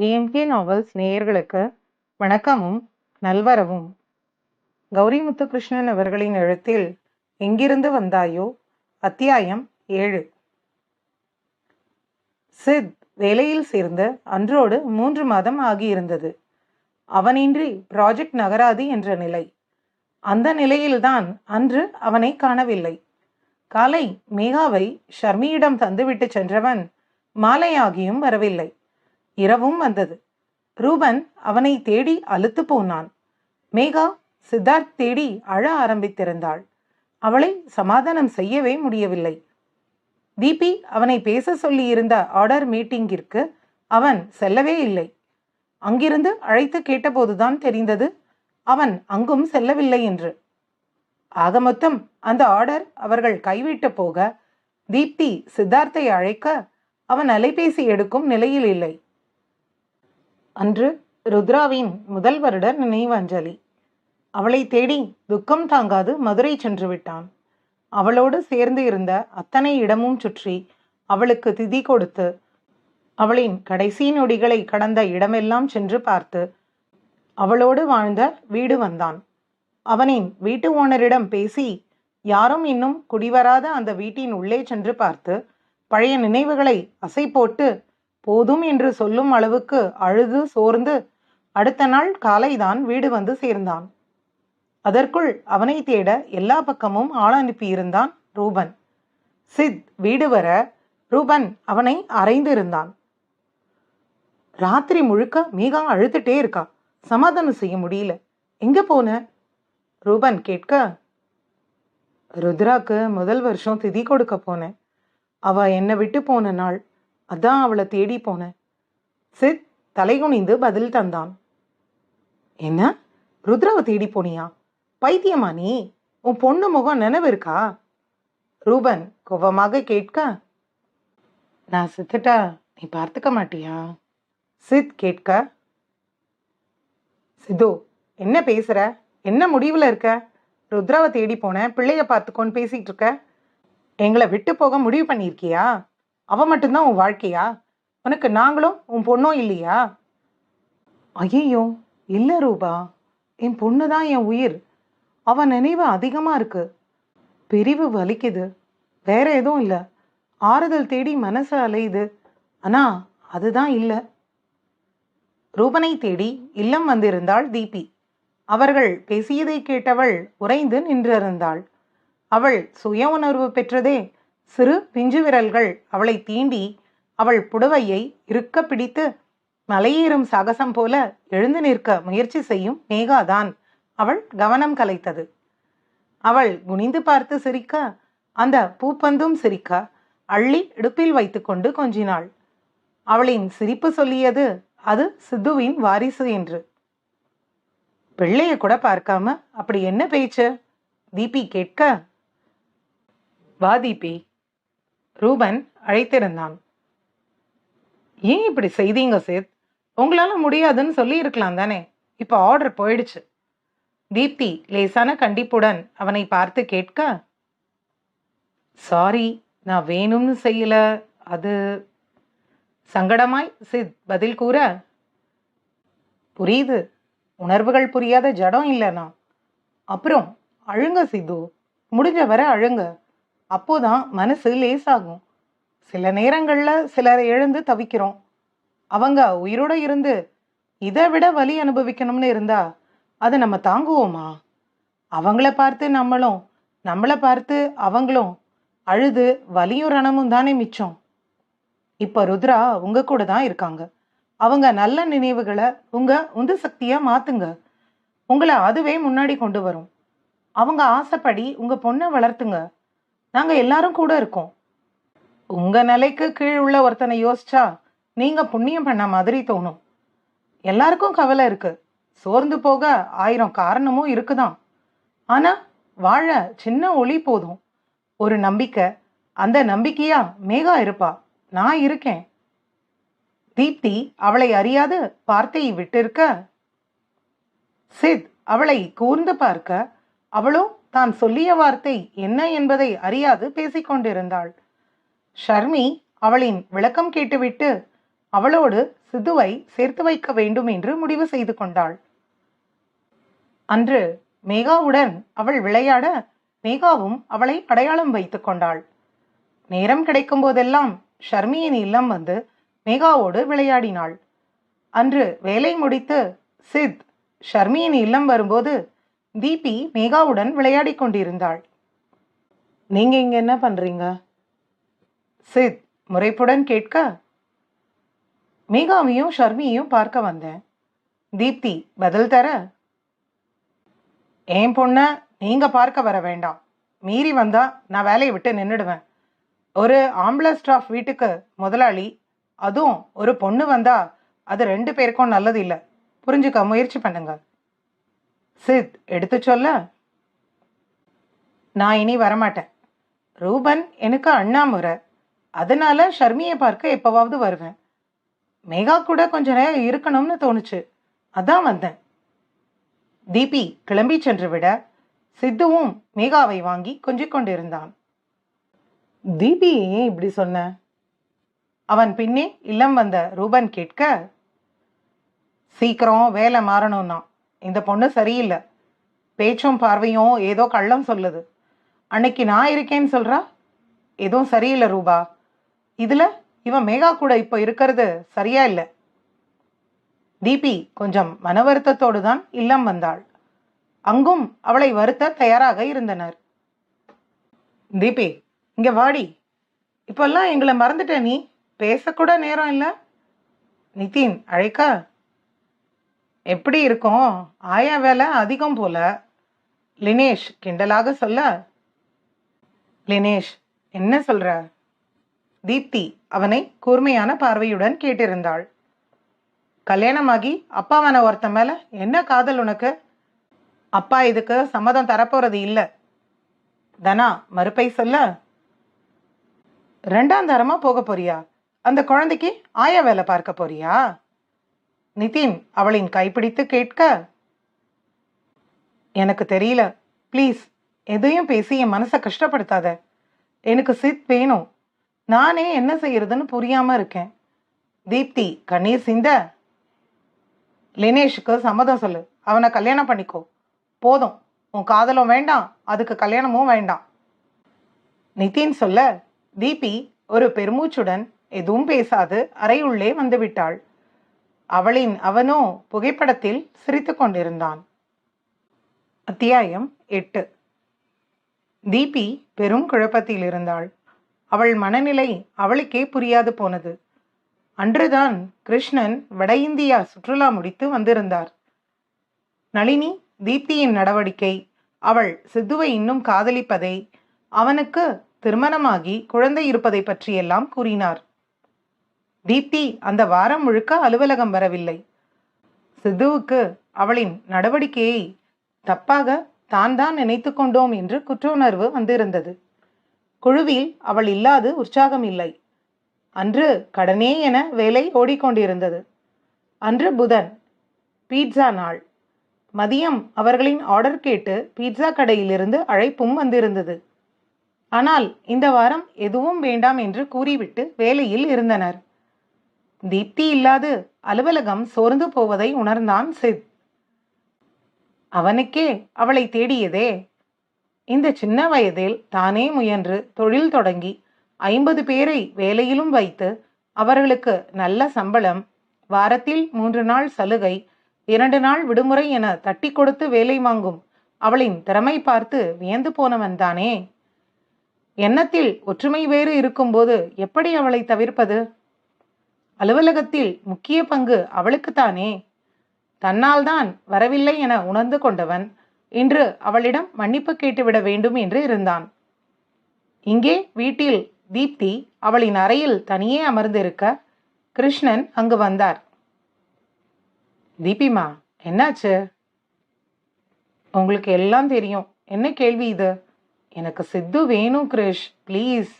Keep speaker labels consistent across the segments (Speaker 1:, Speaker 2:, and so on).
Speaker 1: AMK novels நேயர்களுக்கு வணக்கமும் நல்வரவும். கௌரி முத்துகிருஷ்ணன் அவர்களின் எழுத்தில் எங்கிருந்து வந்தாயோ? அத்தியாயம் ஏழு. சித் வேலையில் சேர்ந்து அன்றோடு மூன்று மாதம் ஆகியிருந்தது. அவனின்றி ப்ராஜெக்ட் நகராது என்ற நிலை. அந்த நிலையில்தான் அன்று அவனை காணவில்லை. காலை மேகாவை ஷர்மியிடம் தந்துவிட்டு சென்றவன் மாலையாகியும் வரவில்லை. இரவும் வந்தது. ரூபன் அவனை தேடி அழுத்து போனான். மேகா சித்தார்த் தேடி அழ ஆரம்பித்திருந்தாள். அவளை சமாதானம் செய்யவே முடியவில்லை. தீபி அவனை பேச சொல்லியிருந்த ஆர்டர் மீட்டிங்கிற்கு அவன் செல்லவே இல்லை. அங்கிருந்து அழைத்து கேட்டபோதுதான் தெரிந்தது அவன் அங்கும் செல்லவில்லை என்று. ஆக மொத்தம் அந்த ஆர்டர் அவர்கள் கைவிட்டு போக தீப்தி சித்தார்த்தை அழைக்க அவன் அலைபேசி எடுக்கும் நிலையில் இல்லை. அன்று ருத்ராவின் முதல் வருட நினைவு அஞ்சலி. அவளை தேடி துக்கம் தாங்காது மதுரை சென்று விட்டான். அவளோடு சேர்ந்து இருந்த அத்தனை இடமும் சுற்றி அவளுக்கு திதி கொடுத்து அவளின் கடைசி நொடிகளை கடந்த இடமெல்லாம் சென்று பார்த்து அவளோடு வாழ்ந்த வீடு வந்தான். அவனின் வீட்டு ஓனரிடம் பேசி யாரும் இன்னும் குடிவராத அந்த வீட்டின் உள்ளே சென்று பார்த்து பழைய நினைவுகளை அசை போட்டு போதும் என்று சொல்லும் அளவுக்கு அழுது சோர்ந்து அடுத்த நாள் காலைதான் வீடு வந்து சேர்ந்தான். அதற்குள் அவனை தேட எல்லா பக்கமும் ஆள் அனுப்பியிருந்தான் ரூபன். சித் வீடு வர ரூபன் அவனை அறைந்து இருந்தான் ராத்திரி முழுக்க மீகா அழுதுட்டே இருக்கா. சமாதானம் செய்ய முடியல. எங்க போன? ரூபன் கேட்க ருத்ராக்கு முதல் வருஷம் திதி கொடுக்க போனேன். அவ என்னை விட்டு போன நாள். அதான் அவளை தேடி போனேன். சித் தலைகுனிந்து பதில் தந்தான். என்ன? ருத்ராவை தேடி போனியா? பைத்தியமா நீ? உன் பொண்ணு முகம் நினைவு இருக்கா ரூபன் கோபமாக கேட்க நான் சித்துட்டா நீ பார்த்துக்க மாட்டியா? சித் கேட்க சித்து என்ன பேசுற? என்ன முடிவில் இருக்க? ருத்ராவை தேடி போனேன் பிள்ளைய பார்த்துக்கோன்னு பேசிகிட்டு இருக்க. எங்களை விட்டு போக முடிவு பண்ணியிருக்கியா? அவள் மட்டும்தான் உன் வாழ்க்கையா? உனக்கு நாங்களும் உன் பொண்ணும் இல்லையா? ஐயோ இல்லை ரூபா. என் பொண்ணு தான் என் உயிர். அவன் நினைவு அதிகமாக இருக்கு. பிரிவு வலிக்குது. வேற எதுவும் இல்லை. ஆறுதல் தேடி மனசு அலையுது. ஆனால் அதுதான் இல்லை. ரூபனை தேடி இல்லம் வந்திருந்தாள் தீபி. அவர்கள் பேசியதை கேட்டவள் உறைந்து நின்றிருந்தாள். அவள் சுய உணர்வு பெற்றதே சிறு பிஞ்சு விரல்கள் அவளை தீண்டி அவள் புடவையை இறுக்க பிடித்து மலையேறும் சாகசம் போல எழுந்து நிற்க முயற்சி செய்யும் மேகாதான் அவள் கவனம் கலைத்தது. அவள் குனிந்து பார்த்து சிரிக்க அந்த பூப்பந்தும் சிரிக்க அள்ளி இடுப்பில் வைத்துக்கொண்டு கொஞ்சினாள். அவளின் சிரிப்பு சொல்லியது அது சித்துவின் வாரிசு என்று. பிள்ளைய கூட பார்க்காம அப்படி என்ன பேச்சு? தீபி கேட்க. வா தீபி ரூபன் அழைத்திருந்தான். ஏன் இப்படி செய்தீங்க சேத்? உங்களால முடியாதுன்னு சொல்லி இருக்கலாம் தானே? இப்போ ஆர்டர் போயிடுச்சு. தீப்தி லேசான கண்டிப்புடன் அவனை பார்த்து கேட்க சாரி நான் வேணும்னு செய்யல. அது சங்கடமாய் சித் பதில் கூற புரியுது. உணர்வுகள் புரியாத ஜடம் இல்லைனா அப்புறம் அழுங்க சித்து முடிஞ்ச வரை அழுங்க. அப்போதான் மனசு லேசாகும். சில நேரங்களில் சிலரை எழுந்து தவிக்கிறோம். அவங்க உயிரோட இருந்து இதை விட வலி அனுபவிக்கணும்னு இருந்தா அதை நம்ம தாங்குவோமா? அவங்கள பார்த்து நம்மளும் நம்மளை பார்த்து அவங்களும் அழுது வலியும் ரணமும் தானே மிச்சம். இப்போ ருத்ரா உங்க கூட தான் இருக்காங்க. அவங்க நல்ல நினைவுகளை உங்க உந்து சக்தியா மாத்துங்க. உங்களை அதுவே முன்னாடி கொண்டு வரும். அவங்க ஆசைப்படி உங்க பொண்ணை வளர்த்துங்க. நாங்கள் எல்லாரும் கூட இருக்கோம். உங்கள் நிலைக்கு கீழ் உள்ள ஒருத்தனை யோசிச்சா நீங்கள் புண்ணியம் பண்ண மாதிரி தோணும். எல்லாருக்கும் கவலை இருக்கு. சோர்ந்து போக ஆயிரம் காரணமும் இருக்குதான். ஆனால் வாழ சின்ன ஒளி போதும். ஒரு நம்பிக்கை அந்த நம்பிக்கையா மேகா இருப்பா. நான் இருக்கேன். தீப்தி அவளை அறியாது வார்த்தையை விட்டிருக்க. சித் அவளை கூர்ந்து பார்க்க. அவளும் தான் சொல்லிய வார்த்தை என்ன என்பதை அறியாது பேசிக்கொண்டிருந்தாள். ஷர்மி அவளின் விளக்கம் கேட்டுவிட்டு அவளோடு சிதுவை சேர்த்து வைக்க வேண்டும் என்று முடிவு செய்து கொண்டாள். அன்று மேகாவுடன் அவள் விளையாட மேகாவும் அவளை அடையாளம் வைத்துக் கொண்டாள். நேரம் கிடைக்கும் போதெல்லாம் ஷர்மியின் இல்லம் வந்து மேகாவோடு விளையாடினாள். அன்று வேலை முடித்து சித் ஷர்மியின் இல்லம் வரும்போது தீபி மேகாவுடன் விளையாடிக் கொண்டிருந்தாள். நீங்க இங்க என்ன பண்றீங்க? சித் முறைப்புடன் கேட்க. மேகாவையும் ஷர்மியையும் பார்க்க வந்தேன். தீப்தி பதில் தர. என் பொண்ண நீங்க பார்க்க வர வேண்டாம். மீறி வந்தா நான் வேலையை விட்டு நின்றுடுவேன் ஒரு ஆம்பளை ஸ்டாஃப் வீட்டுக்கு முதலாளி அதுவும் ஒரு பொண்ணு வந்தா அது ரெண்டு பேருக்கும் நல்லது இல்லை புரிஞ்சுக்க முயற்சி பண்ணுங்கள் சித் எடுத்து சொல்ல? நான் இனி வரமாட்டேன். ரூபன் எனக்கு அண்ணா முறை அதனால ஷர்மியை பார்க்க எப்போவாவது வருவேன். மேகா கூட கொஞ்ச நேரம் இருக்கணும்னு தோணுச்சு. அதான் வந்தேன். தீபி கிளம்பி சென்று விட சித்துவும் மேகாவை வாங்கி கொஞ்சிக் கொண்டிருந்தான். தீபி ஏன் இப்படி சொன்ன? அவன் பின்னே இல்லம் வந்த ரூபன் கேட்க சீக்கிரம் வேலை மாறணும்னா இந்த பொண்ணு சரியில்லை. பேச்சும் பார்வையும் ஏதோ கள்ளம் சொல்லுது. அன்னைக்கு நான் இருக்கேன்னு சொல்றா? எதுவும் சரியில்லை ரூபா. இதில் இவன் மேகா கூட இப்போ இருக்கிறது சரியா இல்லை. தீபி கொஞ்சம் மன வருத்தத்தோடு தான் இல்லம் வந்தாள். அங்கும் அவளை வருத்த தயாராக இருந்தனர். தீபி இங்கே வாடி. இப்பெல்லாம் எங்களை மறந்துட்ட நீ? பேசக்கூட நேரம் இல்லை. நிதின் அழைக்க. எப்படி இருக்கும்? ஆயா வேலை அதிகம் போல. லினேஷ் கிண்டலாக சொல்ல. லினேஷ் என்ன சொல்ற? தீப்தி அவனை கூர்மையான பார்வையுடன் கேட்டிருந்தாள். கல்யாணமாகி அப்பாவான ஒருத்தன் மேல என்ன காதல் உனக்கு? அப்பா இதுக்கு சம்மதம் தரப்போறது இல்லை. தனா மறுப்பை சொல்ல. ரெண்டாம் தரமா போக போறியா? அந்த குழந்தைக்கு ஆயா வேலை பார்க்க போறியா? நிதின் அவளின் கைப்பிடித்து கேட்க எனக்கு தெரியல. ப்ளீஸ் எதையும் பேசி என் மனசை கஷ்டப்படுத்தாத. எனக்கு சித் வேணும். நானே என்ன செய்யறதுன்னு புரியாம இருக்கேன். தீப்தி கண்ணீர் சிந்த. லினேஷுக்கு சம்மதம் சொல்லு. அவனை கல்யாணம் பண்ணிக்கோ. போதும். உன் காதலும் வேண்டாம். அதுக்கு கல்யாணமும் வேண்டாம். நிதின் சொல்ல தீபி ஒரு பெருமூச்சுடன் எதுவும் பேசாது. அறையுள்ளே வந்துவிட்டாள் அவளின் அவனோ புகைப்படத்தில் சிரித்துக் கொண்டிருந்தான் அத்தியாயம் எட்டு. தீபி பெரும் குழப்பத்தில் இருந்தாள். அவள் மனநிலை அவளுக்கே புரியாது போனது. அன்றுதான் கிருஷ்ணன் வட இந்தியா சுற்றுலா முடித்து வந்திருந்தார். நளினி தீப்தியின் நடவடிக்கை அவள் சித்துவை இன்னும் காதலிப்பதை அவனுக்கு திருமணமாகி குழந்தை இருப்பதை பற்றியெல்லாம் கூறினார். தீப்தி அந்த வாரம் முழுக்க அலுவலகம் வரவில்லை. சித்துவுக்கு அவளின் நடவடிக்கையை தப்பாக தான் தான் நினைத்து கொண்டோம் என்று குற்ற உணர்வு வந்திருந்தது. குழுவில் அவள் இல்லாது உற்சாகம் இல்லை. அன்று கடனே என வேலை ஓடிக்கொண்டிருந்தது. அன்று புதன் பீட்சா நாள். மதியம் அவர்களின் ஆர்டர் கேட்டு பீட்சா கடையிலிருந்து அழைப்பும் வந்திருந்தது. ஆனால் இந்த வாரம் எதுவும் வேண்டாம் என்று கூறிவிட்டு வேலையில் இருந்தனர். தீப்தி இல்லாது அலுவலகம் சோர்ந்து போவதை உணர்ந்தான் சித். அவனுக்கே அவளை தேடியதே. இந்த சின்ன வயதில் தானே முயன்று தொழில் தொடங்கி ஐம்பது பேரை வேலையிலும் வைத்து அவர்களுக்கு நல்ல சம்பளம் வாரத்தில் மூன்று நாள் சலுகை இரண்டு நாள் விடுமுறை என தட்டி கொடுத்து வேலை வாங்கும் அவளின் திறமை பார்த்து வியந்து போனவன்தானே எண்ணத்தில் ஒற்றுமை வேறு இருக்கும்போது எப்படி அவளை தவிர்ப்பது? அலுவலகத்தில் முக்கிய பங்கு அவளுக்குத்தானே? தன்னால் தான் வரவில்லை என உணர்ந்து கொண்டவன் இன்று அவளிடம் மன்னிப்பு கேட்டுவிட வேண்டும் என்று இருந்தான். இங்கே வீட்டில் தீப்தி அவளின் அறையில் தனியே அமர்ந்திருக்க கிருஷ்ணன் அங்கு வந்தார். தீபிமா என்னாச்சு? உங்களுக்கு எல்லாம் தெரியும். என்ன கேள்வி இது? எனக்கு சித்து வேணும் கிரிஷ் ப்ளீஸ்.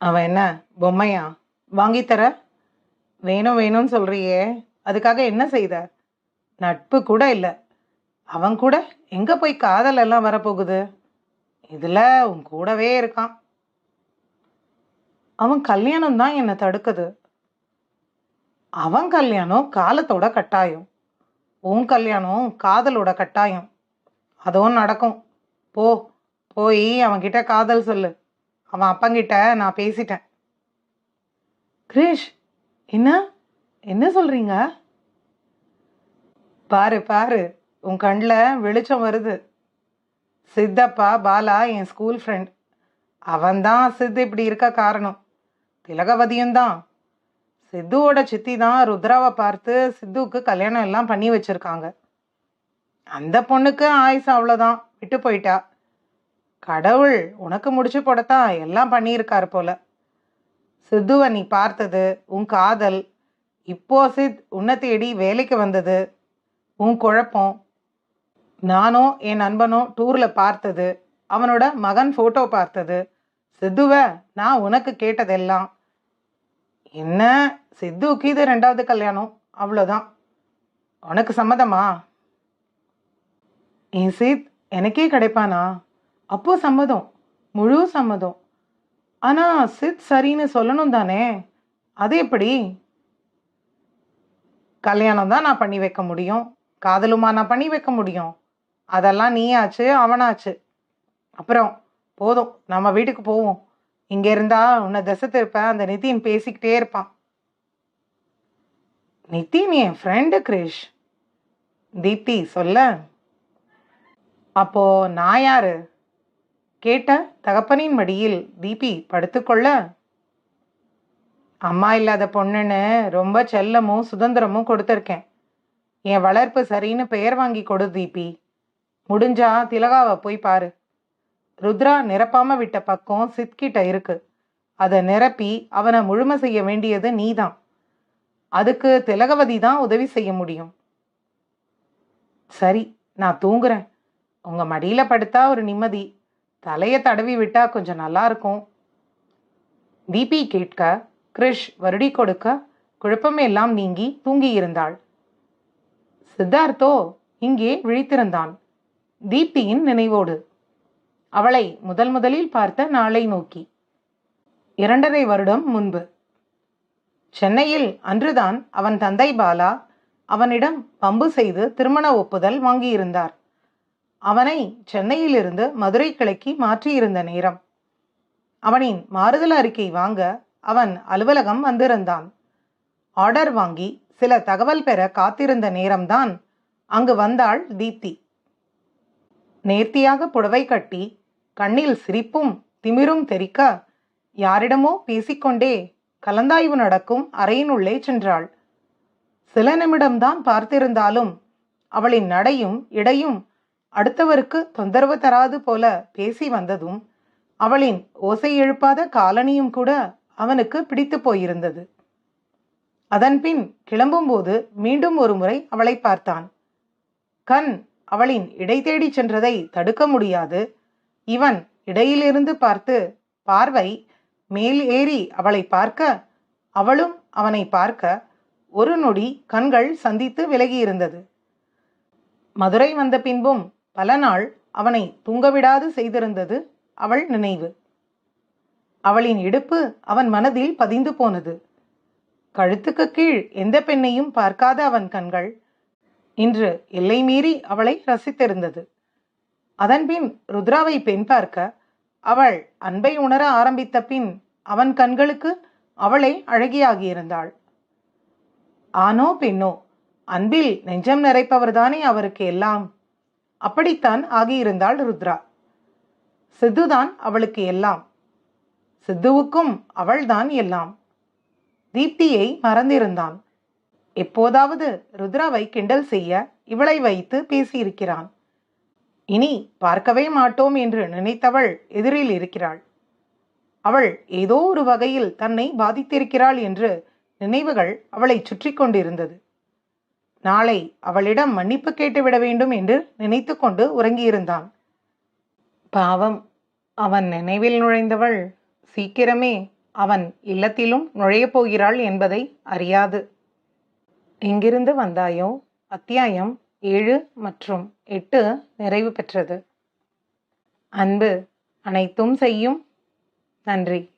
Speaker 1: அவன் என்ன பொம்மையா? வாங்கித்தர. வேணும் வேணும்னு சொல்றியே. அதுக்காக என்ன செய்த? நட்பு கூட இல்லை. அவன் கூட எங்க போய் காதல் எல்லாம் வரப்போகுது? இதுல உன் கூடவே இருக்கான். அவன் கல்யாணம் தான் என்னை தடுக்குது. அவன் கல்யாணம் காலத்தோட கட்டாயம். உன் கல்யாணம் காதலோட கட்டாயம். அதுவும் நடக்கும். போ போய் அவன்கிட்ட காதல் சொல்லு. அவன் அப்பங்கிட்ட நான் பேசிட்டேன். கிரீஷ் என்ன? என்ன சொல்கிறீங்க பாரு பாரு உன் கண்ணில் வெளிச்சம் வருது. சித்தப்பா பாலா என் ஸ்கூல் ஃப்ரெண்ட் அவன்தான் சித்து இப்படி இருக்க காரணம். திலகவதியும் தான். சித்துவோட சித்தி தான் ருத்ராவை பார்த்து சித்துவுக்கு கல்யாணம் எல்லாம் பண்ணி வச்சுருக்காங்க. அந்த பொண்ணுக்கு ஆயுசு அவ்வளோதான் விட்டு போயிட்டா. கடவுள் உனக்கு முடிச்சு போடத்தான் எல்லாம் பண்ணியிருக்காரு போல. சித்துவை நீ பார்த்தது உன் காதல். இப்போ சித் உன்னை தேடி வேலைக்கு வந்தது உன் குழப்பம். நானும் என் நண்பனும் டூரில் பார்த்தது. அவனோட மகன் ஃபோட்டோ பார்த்தது. சித்துவை நான் உனக்கு கேட்டதெல்லாம். என்ன? சித்துவுக்கு இது ரெண்டாவது கல்யாணம். அவ்வளோதான் உனக்கு சம்மதமா? என் சித் எனக்கே கிடைப்பானா? அப்போ சம்மதம். முழு சம்மதம். ஆனால் சித் சரின்னு சொல்லணும் தானே? அது எப்படி? கல்யாணம் தான் நான் பண்ணி வைக்க முடியும். காதலுமா நான் பண்ணி வைக்க முடியும். அதெல்லாம் நீயாச்சு அவனாச்சு. அப்புறம் போதும் நம்ம வீட்டுக்கு போவோம். இங்கே இருந்தால் உன்னை திசை திருப்ப அந்த நிதின் பேசிக்கிட்டே இருப்பான். நிதின் என் ஃப்ரெண்டு கிரிஷ். தீப்தி சொல்ல. அப்போ நான் யாரு? கேட்ட தகப்பனின் மடியில் தீபி படுத்துக்கொள்ள அம்மா இல்லாத பொண்ணுன்னு ரொம்ப செல்லமும் சுதந்திரமும் கொடுத்துருக்கேன். என் வளர்ப்பு சரின்னு பெயர் வாங்கி கொடு தீபி. முடிஞ்சா திலகாவை போய் பாரு. ருத்ரா நிரப்பாம விட்ட பக்கம் சித்கிட்ட இருக்கு. அதை நிரப்பி அவனை முழுமை செய்ய வேண்டியது நீதான். அதுக்கு திலகவதி தான் உதவி செய்ய முடியும். சரி நான் தூங்குறேன். உங்க மடியில படுத்தா ஒரு நிம்மதி. தலையை தடவி விட்டா கொஞ்சம் நல்லா இருக்கும். தீபி கேட்க கிரிஷ் வருடி கொடுக்க. குழப்பமெல்லாம் நீங்கி தூங்கியிருந்தாள் சித்தார்த்தோ இங்கே விழித்திருந்தான். தீப்தியின் நினைவோடு அவளை முதல் முதலில் பார்த்த நாளை நோக்கி. இரண்டரை வருடம் முன்பு. சென்னையில் அன்றுதான் அவன் தந்தை பாலா அவனிடம் பம்பு செய்து திருமண ஒப்புதல் வாங்கியிருந்தார். அவனை சென்னையிலிருந்து மதுரை கிளைக்கு மாற்றியிருந்த நேரம். அவனின் மாறுதல் அறிக்கை வாங்க அவன் அலுவலகம் வந்திருந்தான். ஆர்டர் வாங்கி சில தகவல் பெற காத்திருந்த நேரம்தான். அங்கு வந்தாள் தீப்தி. நேர்த்தியாக புடவை கட்டி கண்ணில் சிரிப்பும் திமிரும் தெரிக்க யாரிடமோ பேசிக்கொண்டே கலந்தாய்வு நடக்கும் அறையினுள்ளே சென்றாள். சில நிமிடம்தான் பார்த்திருந்தாலும் அவளின் நடையும் இடையும் அடுத்தவருக்கு தொந்தரவு தராது போல பேசி வந்ததும் அவளின் ஓசை எழுப்பாத காலனியும் கூட அவனுக்கு பிடித்து போயிருந்தது. அதன்பின் கிளம்பும்போது மீண்டும் ஒரு முறை அவளை பார்த்தான். கண் அவளின் இடை தேடி சென்றதை தடுக்க முடியாது. இவன் இடையிலிருந்து பார்த்து பார்வை மேல் ஏறி அவளை பார்க்க. அவளும் அவனை பார்க்க ஒரு நொடி கண்கள் சந்தித்து விலகியிருந்தது. மதுரை வந்த பின்பும் பல நாள் அவனை தூங்கவிடாது செய்திருந்தது அவள் நினைவு. அவளின் இடுப்பு அவன் மனதில் பதிந்து போனது. கழுத்துக்கு கீழ் எந்த பெண்ணையும் பார்க்காத அவன் கண்கள். இன்று எல்லை மீறி அவளை ரசித்திருந்தது. அதன்பின் ருத்ராவை பெண் பார்க்க அவள் அன்பை உணர ஆரம்பித்த பின் அவன் கண்களுக்கு அவளை அழகியாகியிருந்தாள். ஆனோ பெண்ணோ அன்பில் நெஞ்சம் நிறைப்பவர்தானே அவருக்கு எல்லாம். அப்படித்தான் ஆகியிருந்தாள் ருத்ரா. சித்துதான் அவளுக்கு எல்லாம். சித்துவுக்கும் அவள்தான் எல்லாம். தீப்தியை மறந்திருந்தான். எப்போதாவது ருத்ராவை கிண்டல் செய்ய இவளை வைத்து பேசியிருக்கிறான். இனி பார்க்கவே மாட்டோம் என்று நினைத்தவள் எதிரில் இருக்கிறாள். அவள் ஏதோ ஒரு வகையில் தன்னை பாதித்திருக்கிறாள் என்று நினைவுகள் அவளை சுற்றி கொண்டிருந்தது. நாளை அவளிடம் மன்னிப்பு கேட்டுவிட வேண்டும் என்று நினைத்து கொண்டு உறங்கியிருந்தான். பாவம் அவன் நினைவில் நுழைந்தவள். சீக்கிரமே அவன் இல்லத்திலும் நுழையப் போகிறாள் என்பதை அறியாது. எங்கிருந்து வந்தாயோ? அத்தியாயம் ஏழு மற்றும் எட்டு நிறைவு பெற்றது. அன்பு அனைத்தும் செய்யும். நன்றி.